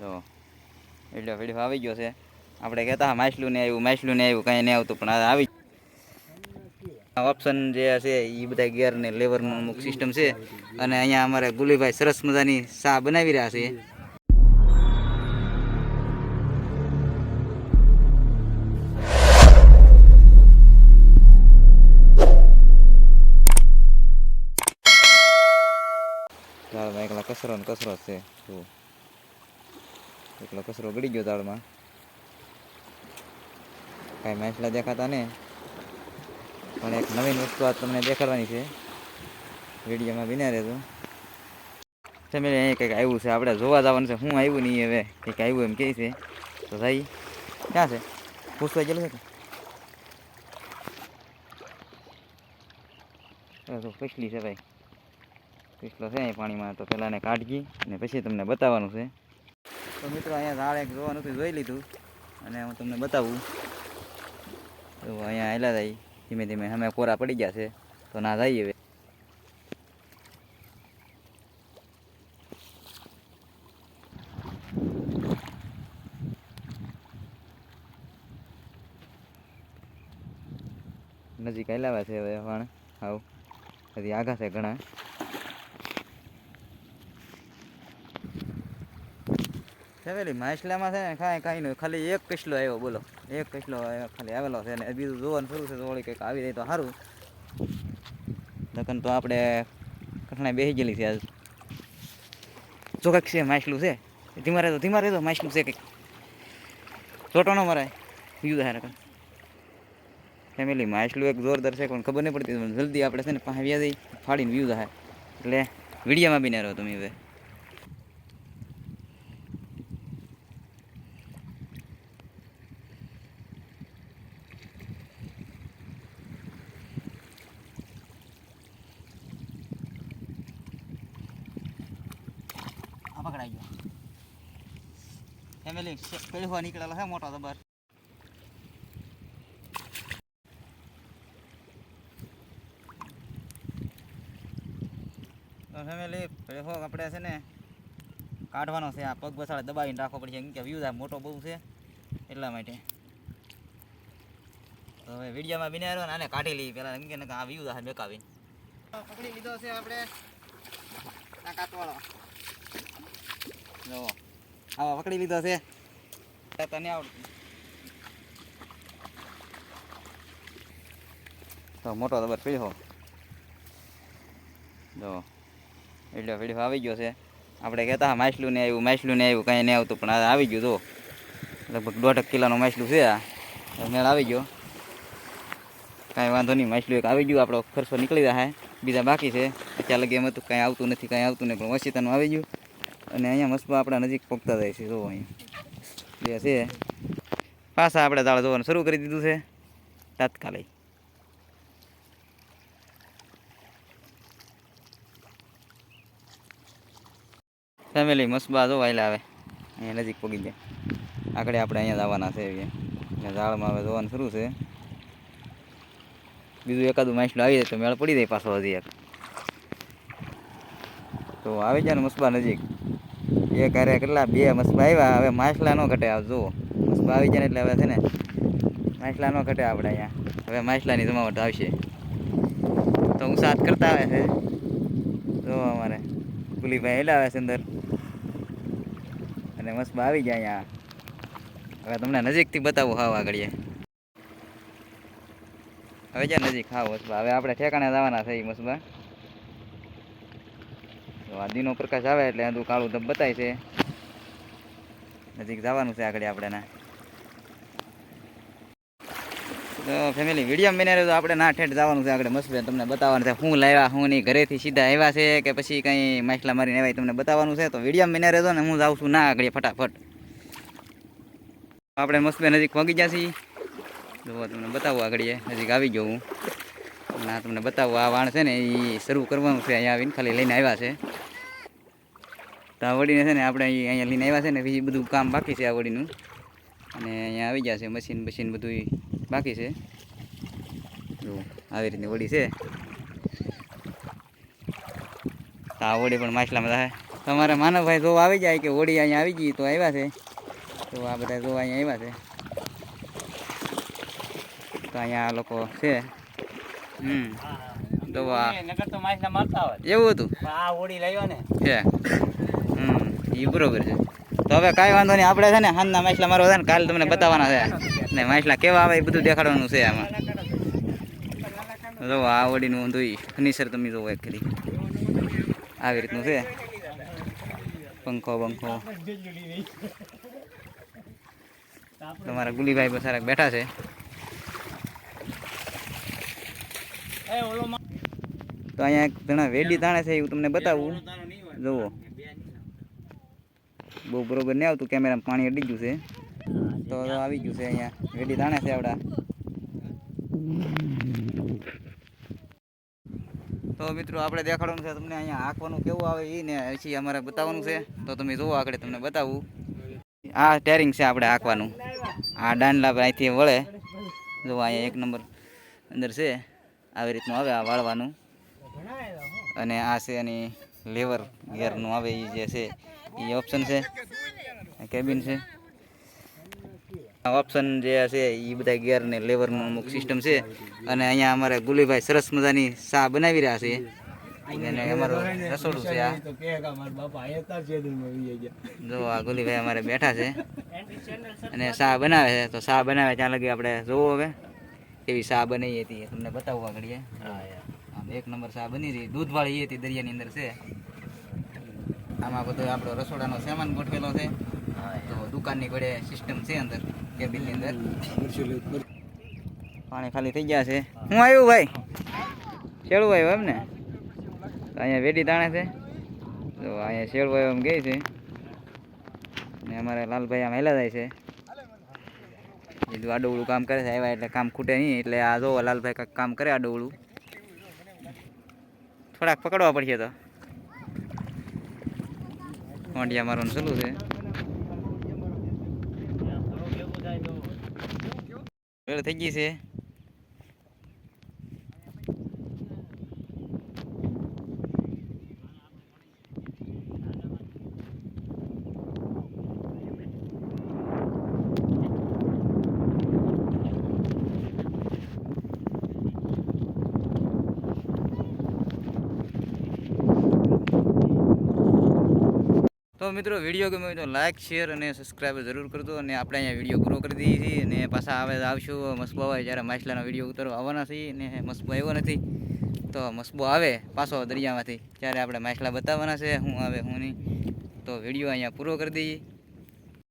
જો video video આવી ગયો છે. આપણે કહેતા હા, માછલું ને આવ્યું, માછલું ને આવ્યું, કાંઈ નહીં આવતું, પણ આવી ઓપ્શન જે છે એ બધા ગિયર ને લેવરનું અમુક સિસ્ટમ છે. અને અહીંયા અમારે ગુલીભાઈ સરસ મજાની ચા બનાવી રહ્યા છે. કસરો ને કસરો છે. એકલો કચરો ગળી ગયો તાળમાં. કાંઈ માછલા દેખાતા ને? પણ એક નવીન વસ્તુ આ તમને દેખાડવાની છે. વિડીયોમાં બિના રહેજો. તમે અહીંયા કંઈક આવ્યું છે. આપણે જોવા જવાનું છે. હું આવ્યું નહીં હવે. કંઈક આવ્યું એમ કહે છે. તો ભાઈ, ક્યાં છે? પૂછવા ગયેલું છે કે? પછલી છે ભાઈ. પીસલો છે અહીં પાણીમાં. તો પહેલાં એને કાઢી અને પછી તમને બતાવવાનું છે. તો મિત્રો અહીંયા ઝાડ એક જોવાનું હતું, જોઈ લીધું. અને હું તમને બતાવું. તો અહીંયા આવેલા થાય ધીમે ધીમે. અમે કોરા પડી ગયા છે, તો ના જઈએ હવે. નજીક આવેલા છે હવે પણ આવું હજી આગા છે ઘણા. ફેમિલી માછલામાં છે ને કાંઈ કાંઈ નહીં. ખાલી એક કસલો આવ્યો, બોલો. એક કસલો ખાલી આવેલો છે ને. બીજું જોવાનું શરૂ છે, તો કંઈક આવી જાય તો સારું. લગન તો આપણે કઠણાઈ બેસી ગયેલી છે આજ. જો કંઈક છે માછલું છે. ધીમા રહેતો ધીમા રહેતો માછલું છે કંઈક. ચોટો ન મરાય. બીજું થાય રકમ ફેમિલી માછલું એક જોરદાર છે, પણ ખબર નહીં પડતી. જલ્દી આપણે છે ને પાસે વ્યાજ ફાડીને વ્યૂ થાય. એટલે વિડીયામાં બી ના રહો તમે હવે. આ ગયો ફેમિલી પેળવા નીકળેલો છે મોટો જબર તો ફેમિલી. પેળવો આપણે છે ને કાઢવાનો છે આ પગ બસાડે દબાવીને રાખવો પડશે કેમ કે વ્યૂ થાય મોટો બહુ છે એટલા માટે તો હવે વિડીયોમાં બિને રહ્યો ને આને કાઢી લઈએ પેલા એમ કે આ વ્યૂ થાય બેકાવીને પકડી લીધો છે આપણે આ કાટવાળો જો આવા, પકડી લીધો છે. તને આવડતું. તો મોટો દબર પીળો. જો એટલે વીડિયો આવી ગયો છે. આપણે કહેતા માછલું ને આવ્યું, માછલું ને આવ્યું, કાંઈ નહીં આવતું, પણ આવી ગયું જો લગભગ દોઢક કિલોનું માછલું છે આ. મેળ આવી ગયો. કાંઈ વાંધો નહીં, માછલું એક આવી ગયું. આપણો ખર્ચો નીકળી જાય. બીજા બાકી છે. અત્યારે લગી એમ હતું કાંઈ આવતું નથી, કાંઈ આવતું નહીં, પણ વસીતાનું આવી ગયું. અને અહીંયા મસ્ત આપણા નજીક પોગતા જાય છે, જો અહીંયા જે છે. પાછા આપણે દાળ જોવાનું શરૂ કરી દીધું છે. તાત્કાલિક. ફેમિલી મસબા જો વાયલા આવે. અહીંયા નજીક પગી જાય. આગળ આપણે અહીંયા જવાના છે એટલે ઝાડમાં હવે જોવાનું શરૂ છે. બીજું એકાદું માછલું આવી જાય તો મેળ પડી જાય પાછો હજી એક. તો આવી જાય ને મસબા નજીક. એક હારે કેટલા? બે મસ્ત આવ્યા. હવે માછલા ન ઘટે આવ, જુઓ. મસબા આવી જાય એટલે હવે છે ને માછલા ન ઘટે આપણે અહીંયા. હવે માછલાની જમાવટ આવશે. તો હું સાથ કરતા આવે છે. જો અમારે. ગુલીભાઈ એલા આવે છે અંદર. અને મસબા આવી જાય અહીંયા. હવે તમને નજીકથી બતાવું હાવ આગળ હવે જ્યાં નજીક, હાવ મસ્બા. હવે આપણે ઠેકાણે જવાના થઈ મસબા. તો દીનો પ્રકાશ આવે એટલે આદું કાળું ધબ બતાય છે. નજીક જવાનું છે આગળ આપણે તો ફેમિલી વીડિયો બને તો આપણે ના ઠેઠ જવાનું છે આગળ મસ્ત તમને બતાવવાનું છે. હું લાવ્યા, હું નહીં, ઘરેથી સીધા આવ્યા છે કે પછી કંઈ માછલા મારીને આવ્યા તમને બતાવવાનું છે. તો વીડિયો બને રહેજો ને હું જાઉં છું ના આગળ ફટાફટ. આપણે મસ્ત નજીક પહોંચી ગયા છીએ. જો તમને બતાવું આગળ નજીક આવી ગયો હું. ના, તમને બતાવું. આ વાણ છે ને એ શરૂ કરવાનું છે. અહીંયા આવીને ખાલી લઈને આવ્યા છે. તો આ વડીને છે ને આપણે અહીં અહીંયા લઈને આવ્યા છે ને બીજું બધું કામ બાકી છે આ વડીનું. અને અહીંયા આવી ગયા છે મશીન મશીન બધું બાકી છે. જો આવી રીતની વડી છે. તો આ વડી પણ માછલામાં થાય. તમારા માનવભાઈ જો આવી જાય કે હોળી અહીંયા આવી ગઈ તો આવ્યા છે. તો આ બધા જો અહીંયા આવ્યા છે. તો અહીંયા આ લોકો છે. હમ. તો આ તો માછલા મારતા હોય. એવું હતું? આ હોળી લાવ્યો ને. છે બરોબર છે તો હવે કાંઈ વાંધો નહીં. આપણે છે ને હાનના માછલા મારો ને, કાલે તમને બતાવવાના છે. ને માછલા કેવા આવે એ બધું દેખાડવાનું છે આમાં. જો આ ઓડીનું ઊંધું ફર્નિચર તમે જોવો એક કરી. આવી રીતનું છે. પંખો બંખો તમારા ગુલીભાઈ બસારા બેઠા છે. તો અહીંયા એક ઘણા વેડી તાણે છે, એવું તમને બતાવું. જુઓ. બહુ બરોબર નહીં આવતું, કેમેરામાં પાણી અડી ગયું છે. તો આવી ગયું છે અહીંયા. વેડી તાણે છે આવડા. તો મિત્રો, આપણે દેખાડવાનું છે તમને અહીંયા આંકવાનું કેવું આવે એ ને પછી અમારે બતાવવાનું છે. તો તમે જુઓ, આગળ તમને બતાવું. આ ટેરિંગ છે આપણે આંકવાનું આ ડાંડલા અહીંથી વળે. જુઓ, અહીંયા એક નંબર અંદર છે. આવી રીતનું આવે આ વાળવાનું. અને આ છે એની લેવર ગિયરનું આવે એ જે છે. એ ઓપ્શન છે. કેબિન છે. ઓપ્શન જે છે એ બધા ગિયર ને લેવરનું અમુક સિસ્ટમ છે. અને અહીંયા અમારે ગુલીભાઈ સરસ મજાની સા બનાવી રહ્યા છે. અને અમારું રસોડું છે આ. જો આ ગુલીભાઈ અમારે બેઠા છે. અને ચા બનાવે છે તો સા બનાવે ત્યાં લગી આપણે જોવો હવે. એવી સા બનાવી હતી તમને બતાવવા ઘડીએ હા યાર આમ એક નંબર ચા બની રહી. દૂધવાળી હતી દરિયાની અંદર છે. આમાં બધો આપણો રસોડાનો સામાન ગોઠવેલો છે. તો દુકાનની ઘડે સિસ્ટમ છે અંદર કેબિનની અંદર. પાણી ખાલી થઈ ગયા છે. હું આવ્યું ભાઈ? શેળું આવ્યું એમ ને અહીંયા વેડી તાણે છે. તો અહીંયા શેળું આવ્યું એમ ગઈ છે. ને અમારે લાલભાઈ આમ હેલા જાય છે. બીજું આડોવડું કામ કરે છે આવ્યા એટલે કામ ખૂટે નહીં. એટલે આ જો લાલભાઈ કાંઈક કામ કરે આડોવડું. થોડાક પકડવા પડશે તો. મોંડિયા મારવાનું ચાલુ છે. રેડ થઈ ગઈ છે. તો મિત્રો વીડિયો ગમ્યો તો લાઇક શેર અને સબસ્ક્રાઈબ જરૂર કરજો અને આપણે અહીંયા વીડિયો પૂરો કરી દઈએ છીએ અને પાછા આવે આવશું. મસ્બો આવે જ્યારે માછલાનો વીડિયો ઉતારવા આવવાના છીએ ને મસ્બો આવ્યો નથી. તો મસ્બો આવે પાછો દરિયામાંથી. ત્યારે આપણે માછલા બતાવવાના છે, હું આવે હું નહીં. તો વીડિયો અહીંયા પૂરો કરી દઈએ.